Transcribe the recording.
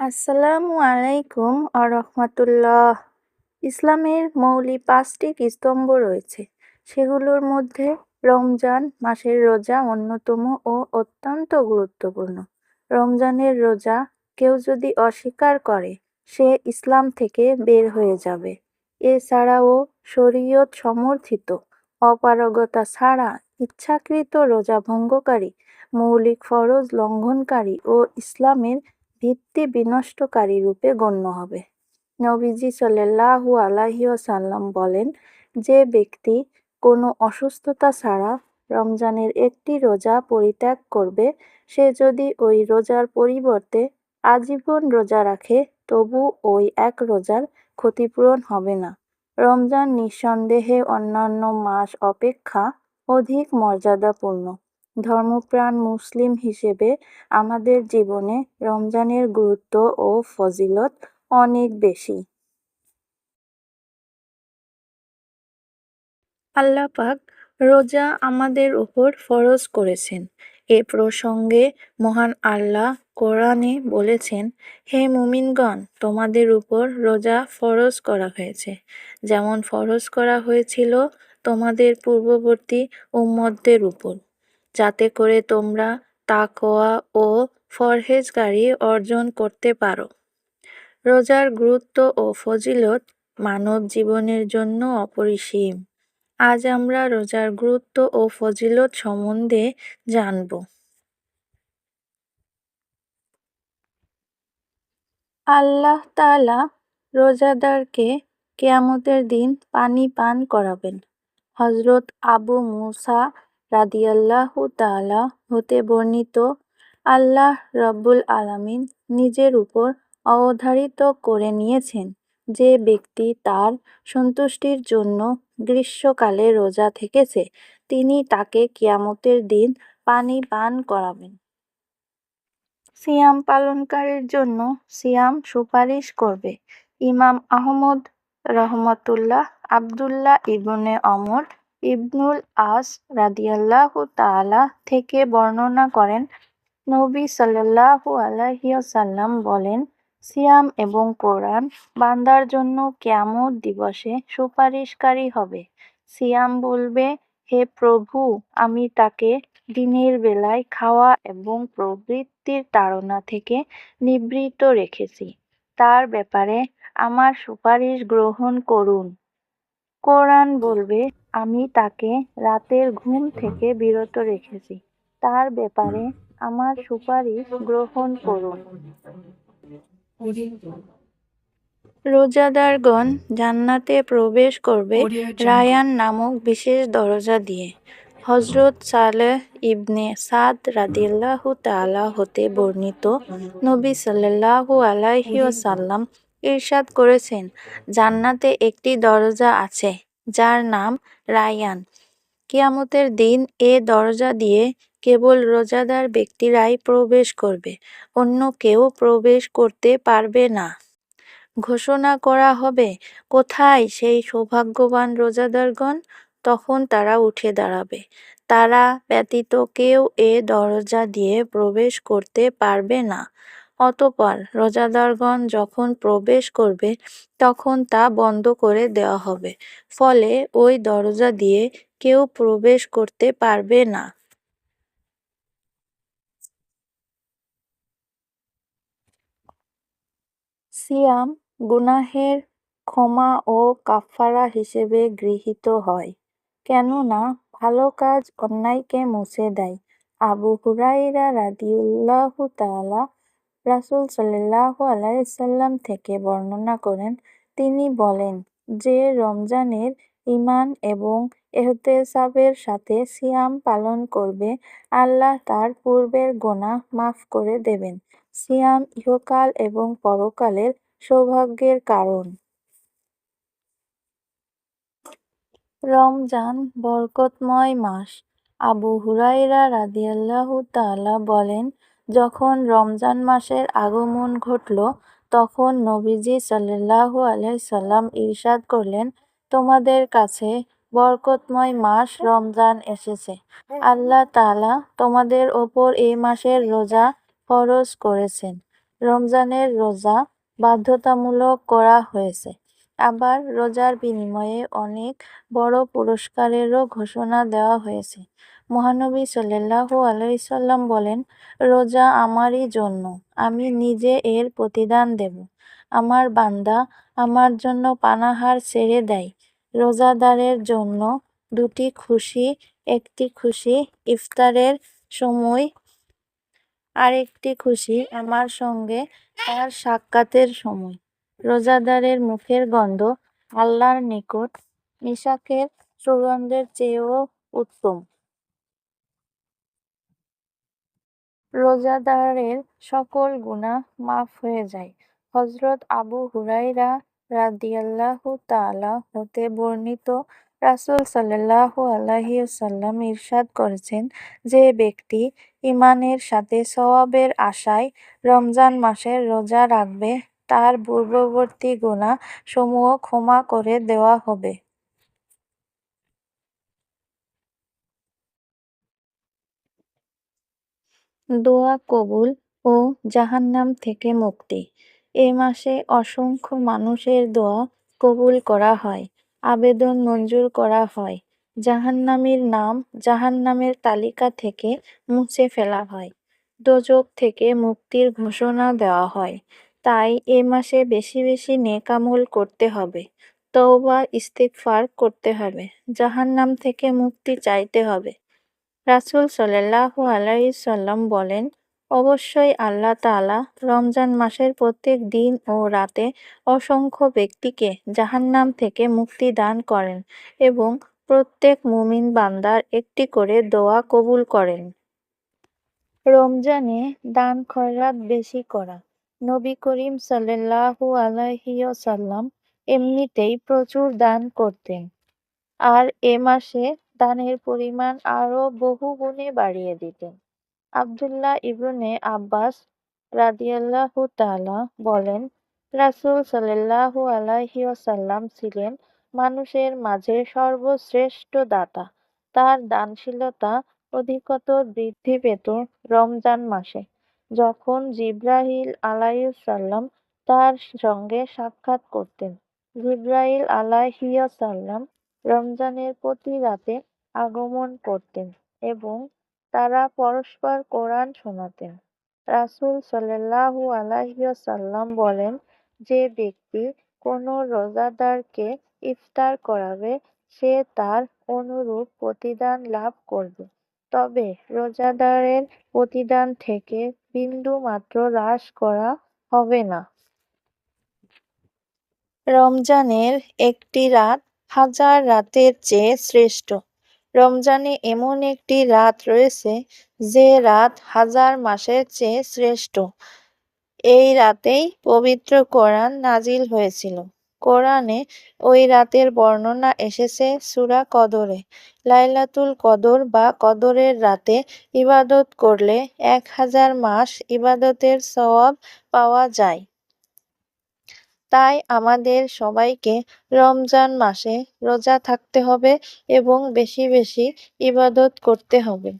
আসসালামু আলাইকুম আরহামাতুল্লাহ ইসলামের মৌলিক পাঁচটি স্তম্ভ রয়েছে। সেগুলোর মধ্যে রমজান মাসের রোজা অন্যতম ও অত্যন্ত গুরুত্বপূর্ণ। রমজানের রোজা কেউ যদি অস্বীকার করে, সে ইসলাম থেকে বের হয়ে যাবে। এছাড়াও শরীয়ত সমর্থিত, অপারগতা ছাড়া ইচ্ছাকৃত রোজা ভঙ্গকারী, মৌলিক ফরজ লঙ্ঘনকারী ও ইসলামের ভিত্তি বিনষ্টকারী রূপে গণ্য হবে। নবীজি সাল্লাহু আলাহি সাল্লাম বলেন, যে ব্যক্তি কোনো অসুস্থতা ছাড়া রমজানের একটি রোজা পরিত্যাগ করবে, সে যদি ওই রোজার পরিবর্তে আজীবন রোজা রাখে, তবু ওই এক রোজার ক্ষতিপূরণ হবে না। রমজান নিঃসন্দেহে অন্যান্য মাস অপেক্ষা অধিক মর্যাদাপূর্ণ। ধর্মপ্রাণ মুসলিম হিসেবে আমাদের জীবনে রমজানের গুরুত্ব ও ফজিলত অনেক বেশি। আল্লাহ পাক রোজা আমাদের উপর ফরজ করেছেন। এ প্রসঙ্গে মহান আল্লাহ কোরআনে বলেছেন, হে মুমিনগণ, তোমাদের উপর রোজা ফরজ করা হয়েছে। যেমন ফরজ করা হয়েছিল তোমাদের পূর্ববর্তী উম্মতদের উপর। যাতে করে তোমরা তাকওয়া ও ফরহেজগারি অর্জন করতে পারো। রোজার গুরুত্ব ও ফজিলত মানব জীবনের জন্য অপরিসীম। আজ আমরা রোজার গুরুত্ব ও ফজিলত সম্বন্ধে জানব। আল্লাহ তালা রোজাদারকে কেয়ামতের দিন পানি পান করাবেন। হজরত আবু মুসা রাদিয়াল্লাহু তালা হতে বর্ণিত, আল্লাহ রব্বুল আলামিন নিজের উপর অবধারিত করে নিয়েছেন যে ব্যক্তি তার সন্তুষ্টির জন্য গ্রীষ্মকালে রোজা থেকেছে, তিনি তাকে কিয়ামতের দিন পানি পান করাবেন। সিয়াম পালনকারীর জন্য সিয়াম সুপারিশ করবে। ইমাম আহমদ রহমতুল্লাহ আবদুল্লাহ ইবনে অমর ইবনুল আস রাদিয়াল্লাহু তাআলা থেকে বর্ণনা করেন, নবী সাল্লাল্লাহু আলাইহি বলেন, সিয়াম এবং কোরআন বান্দার জন্য কিয়ামত দিবসে সুপারিশকারী হবে। সিয়াম বলবে, হে প্রভু, আমি তাকে দিনের বেলায় খাওয়া এবং প্রবৃত্তির তাড়না থেকে নিবৃত রেখেছি। তার ব্যাপারে আমার সুপারিশ গ্রহণ করুন কোরআন বলবে, আমি তাকে রাতের ঘুম থেকে বিরত রেখেছি। তার ব্যাপারে আমার সুপারিশ গ্রহণ করুন। রোজাদারগণ জান্নাতে প্রবেশ করবে রায়ান নামক বিশেষ দরজা দিয়ে। হজরত সালেহ ইবনে সাদ রাদিল্লাহু তাআলা হতে বর্ণিত নবী সাল্লাল্লাহু আলাইহি ওয়াসাল্লাম ইরশাদ করেছেন। জান্নাতে একটি দরজা আছে, যার নাম রায়ান। কিয়ামতের দিন এ দরজা দিয়ে কেবল রোজাদার ব্যক্তিরাই প্রবেশ করবে, অন্য কেউ প্রবেশ করতে পারবে না। ঘোষণা করা হবে, কোথায় সেই সৌভাগ্যবান রোজাদারগণ? তখন তারা উঠে দাঁড়াবে। তারা ব্যতীত কেউ এ দরজা দিয়ে প্রবেশ করতে পারবে না। অতপর রোজাদারগণ যখন প্রবেশ করবে, তখন তা বন্ধ করে দেওয়া হবে। ফলে ওই দরজা দিয়ে কেউ প্রবেশ করতে পারবে না। সিয়াম গুনাহের ক্ষমা ও কাফফারা হিসেবে গৃহীত হয়, কেননা ভালো কাজ অন্যায়কে মুছে দেয়। আবু হুরাইরা রাদিউল্লাহু তাআলা রাসূল সাল্লাল্লাহু আলাইহি সাল্লাম থেকে বর্ণনা করেন, তিনি বলেন যে রমজানের ঈমান এবং এহতেসাবের সাথে সিয়াম পালন করবে, আল্লাহ তার পূর্বের গোনা মাফ করে দেবেন। সিয়াম ইহকাল এবং পরকালের সৌভাগ্যের কারণ। রমজান বরকতময় মাস। আবু হুরাইরা রাদিয়াল্লাহু তাআলা বলেন যখন রমজান মাসের আগমন ঘটল, তখন নবীজি সাল্লাল্লাহু আলাইহি সাল্লাম ইরশাদ করলেন, তোমাদের কাছে বরকতময় মাস রমজান এসেছে। আল্লাহ তাআলা তোমাদের ওপর এই মাসের রোজা ফরজ করেছেন। রমজানের রোজা বাধ্যতামূলক করা হয়েছে। আবার রোজার বিনিময়ে অনেক বড় পুরস্কারেরও ঘোষণা দেওয়া হয়েছে। মহানবী সাল্লাল্লাহু আলাইসাল্লাম বলেন, রোজা আমারই জন্য, আমি নিজে এর প্রতিদান দেব। আমার বান্দা আমার জন্য পানাহার ছেড়ে দেয়। রোজাদারের জন্য দুটি খুশি, একটি খুশি ইফতারের সময়, আরেকটি খুশি আমার সঙ্গে তার সাক্ষাতের সময়। রোজাদারের মুখের গন্ধ আল্লাহর নিকট, মিশাকের সুগন্ধের চেয়েও উত্তম। রোজাদারের সকল গুনাহ মাফ হয়ে যায়। হজরত আবু হুরাইরা রাদিয়াল্লাহু তাআলা হতে বর্ণিত রাসূল সাল্লাল্লাহু আলাইহি ওয়াসাল্লাম ইরশাদ করেছেন যে ব্যক্তি ঈমানের সাথে সওয়াবের আশায় রমজান মাসের রোজা রাখবে, তার পূর্ববর্তী গুনাহ সমূহ ক্ষমা করে দেওয়া হবে। দোয়া কবুল ও জাহান্নাম থেকে মুক্তি। এ মাসে অসংখ্য মানুষের দোয়া কবুল করা হয়, আবেদন মঞ্জুর করা হয়, জাহান্নামীর নাম জাহান্নামের তালিকা থেকে মুছে ফেলা হয়, দোজক থেকে মুক্তির ঘোষণা দেওয়া হয়। তাই এ মাসে বেশি বেশি নেকামল করতে হবে, তওবা, ইস্তিগফার করতে হবে, জাহান্নাম থেকে মুক্তি চাইতে হবে। রাসূল সাল্লাল্লাহু আলাইহি সাল্লাম বলেন, অবশ্যই আল্লাহ তাআলা রমজান মাসের প্রত্যেক দিন ও রাতে অসংখ্য ব্যক্তিকে জাহান্নাম থেকে মুক্তি দান করেন এবং প্রত্যেক মুমিন বান্দার একটি করে দোয়া কবুল করেন। রমজানে দান খয়রাত বেশি করা। নবী করিম সাল্লাল্লাহু আলাইহি ওয়াসাল্লাম এমনিতেই প্রচুর দান করতেন। আর এ মাসে দানের পরিমাণ আরও বহু গুণে বাড়িয়ে দিতেন। আবদুল্লাহ ইবনে আব্বাস রাদিয়াল্লাহু তাআলা বলেন, রাসূল সাল্লাল্লাহু আলাইহি ওয়াসাল্লাম ছিলেন মানুষের মাঝে সর্বশ্রেষ্ঠ দাতা। তার দানশীলতা অধিকতর বৃদ্ধি পেত রমজান মাসে, যখন জিব্রাহিল আলাইসাল্লাম তার সঙ্গে সাক্ষাৎ করতেন। জিব্রাইল আলাইহিয়াসাল্লাম রমজানের প্রতি রাতে আগমন করতেন এবং তারা পরস্পর কোরআন শোনাতেন। রাসূল সাল্লাল্লাহু আলাইহি ওয়াসাল্লাম বলেন, যে ব্যক্তি কোনো রোজাদারকে ইফতার করাবে, সে তার অনুরূপ প্রতিদান লাভ করবে। তবে রোজাদারের প্রতিদান থেকে বিন্দু মাত্র হ্রাস করা হবে না। রমজানের একটি রাত হাজার রাতের চেয়ে শ্রেষ্ঠ। রমজানে এমন একটি রাত রয়েছে যে রাত হাজার মাসের চেয়ে শ্রেষ্ঠ। এই রাতেই পবিত্র কোরআন নাজিল হয়েছিল। কোরআনে ওই রাতের বর্ণনা এসেছে সূরা কদরে। লাইলাতুল কদর বা কদরের রাতে ইবাদত করলে এক হাজার মাস ইবাদতের সওয়াব পাওয়া যায়। তাই আমাদের সবাইকে রমজান মাসে রোজা থাকতে হবে এবং বেশি বেশি ইবাদত করতে হবে।